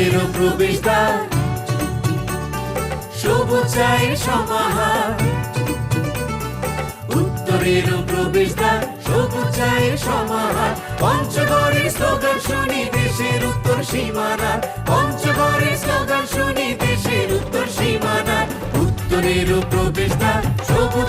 জীবনের প্রবেশদ্বার। সবুজ চায়ের সমাহার। উত্তরের প্রবেশদ্বার সবুজ চায়ের সমাহার। পঞ্চগড়ের স্লোগান শুনি দেশের উত্তর সীমানা পঞ্চগড়ের স্লোগান শুনি দেশের উত্তর সীমানা উত্তরের প্রবেশ দ্বার সবুজ